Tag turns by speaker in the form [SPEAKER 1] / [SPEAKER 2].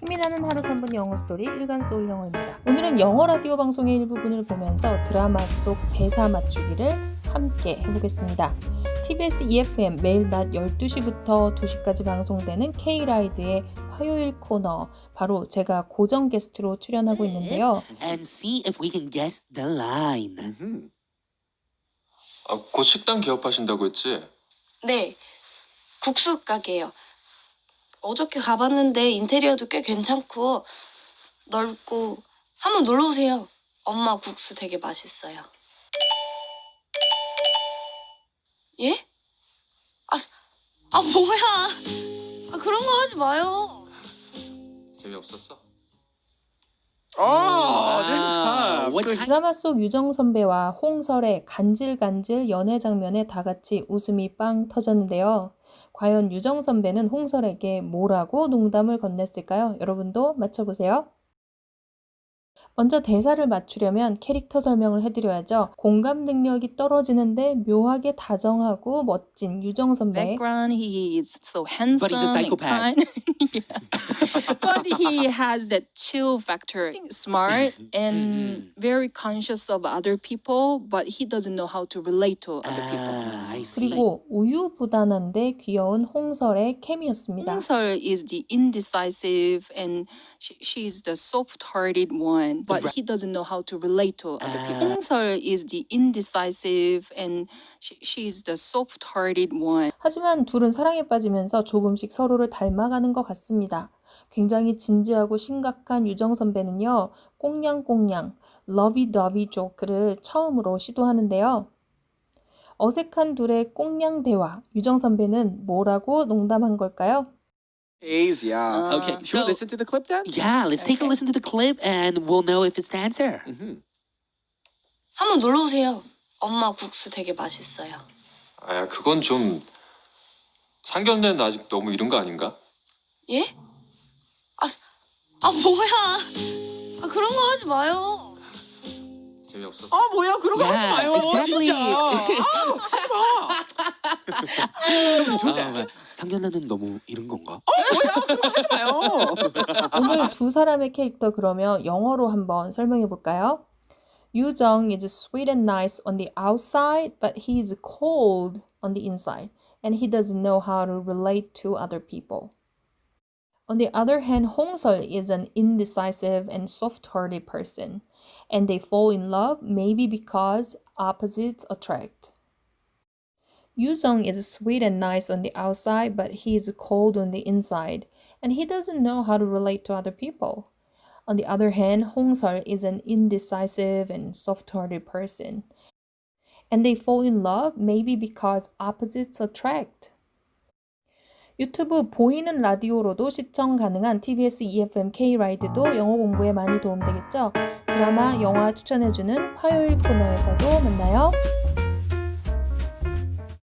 [SPEAKER 1] 흥미나는 하루 3분 영어 스토리 일간 소울 영어입니다. 오늘은 영어 라디오 방송의 일부분을 보면서 드라마 속 대사 맞추기를 함께 해보겠습니다. TBS EFM 매일 낮 12시부터 2시까지 방송되는 K-라이드의 화요일 코너 바로 제가 고정 게스트로 출연하고 있는데요.
[SPEAKER 2] and see if we can guess the line.
[SPEAKER 3] 음.
[SPEAKER 4] 아, 곧 식당 개업하신다고 했지?
[SPEAKER 5] 네, 국수 가게요. 어저께 가봤는데 인테리어도 꽤 괜찮고 넓고 한번 놀러 오세요. 엄마 국수 되게 맛있어요. 예? 아, 아 뭐야? 아 그런 거 하지 마요.
[SPEAKER 4] 재미없었어?
[SPEAKER 2] Wow,
[SPEAKER 3] tough.
[SPEAKER 2] what
[SPEAKER 3] So
[SPEAKER 2] kind-
[SPEAKER 1] 드라마 속 유정 선배와 홍설의 간질간질 연애 장면에 다 같이 웃음이 빵 터졌는데요. 과연 유정 선배는 홍설에게 뭐라고 농담을 건넸을까요? 여러분도 맞춰보세요. 먼저 대사를 맞추려면 캐릭터 설명을 해드려야죠. 공감 능력이 떨어지는데 묘하게 다정하고 멋진 유정 선배.
[SPEAKER 6] background he is so handsome
[SPEAKER 2] But he's a
[SPEAKER 6] and
[SPEAKER 2] psychopath.
[SPEAKER 6] kind. yeah. but he has that chill factor smart and very conscious of other people but he doesn't know how to relate to other people
[SPEAKER 2] Ah, I see.
[SPEAKER 1] 그리고 우유부단한데 귀여운 홍설의 케미였습니다.
[SPEAKER 6] Seo is the indecisive and she, she's the soft-hearted one, but he doesn't know how to relate to other people.
[SPEAKER 2] Ah.
[SPEAKER 6] Seo is the indecisive and she, she's the soft-hearted one.
[SPEAKER 1] 하지만 둘은 사랑에 빠지면서 조금씩 서로를 닮아가는 것 같습니다. 굉장히 진지하고 심각한 유정 선배는요, 꽁냥꽁냥, 러비더비 조크를 처음으로 시도하는데요. 어색한 둘의 꽁냥 대화, 유정 선배는 뭐라고 농담한 걸까요?
[SPEAKER 3] A's, yeah.
[SPEAKER 2] Okay,
[SPEAKER 6] Uh,
[SPEAKER 3] Should we
[SPEAKER 2] so-
[SPEAKER 3] listen to the clip, Dad?
[SPEAKER 2] Yeah, let's take a
[SPEAKER 6] Okay.
[SPEAKER 2] listen to the clip and we'll know if it's the answer.
[SPEAKER 3] Mm-hmm.
[SPEAKER 5] 한번 놀러 오세요. 엄마 국수 되게 맛있어요.
[SPEAKER 4] 아, 그건 좀 상견례는 아직 너무 이른 거 아닌가?
[SPEAKER 5] 예? 아, 아 뭐야? 아 그런 거 하지 마요.
[SPEAKER 4] 재미없었어?
[SPEAKER 3] 어 뭐야 그런 거
[SPEAKER 2] Yeah,
[SPEAKER 3] 하지 마요
[SPEAKER 2] exactly.
[SPEAKER 3] 진짜 아, 하지 마 좀 돼.
[SPEAKER 2] 아, 상견례는 너무 이른 건가?
[SPEAKER 3] 뭐야 그런 거 하지 마요
[SPEAKER 1] 오늘 두 사람의 캐릭터 그러면 영어로 한번 설명해 볼까요? 유정 is sweet and nice on the outside, but he is cold on the inside, and he doesn't know how to relate to other people. On the other hand, Hongsol is an indecisive and soft-hearted person, and they fall in love maybe because opposites attract. Yuzong is sweet and nice on the outside, but he is cold on the inside, and he doesn't know how to relate to other people. On the other hand, Hongsol is an indecisive and soft-hearted person. And they fall in love maybe because opposites attract. 유튜브 보이는 라디오로도 시청 가능한 TBS EFM K-라이드도 영어 공부에 많이 도움되겠죠? 드라마, 영화 추천해주는 화요일 코너에서도 만나요.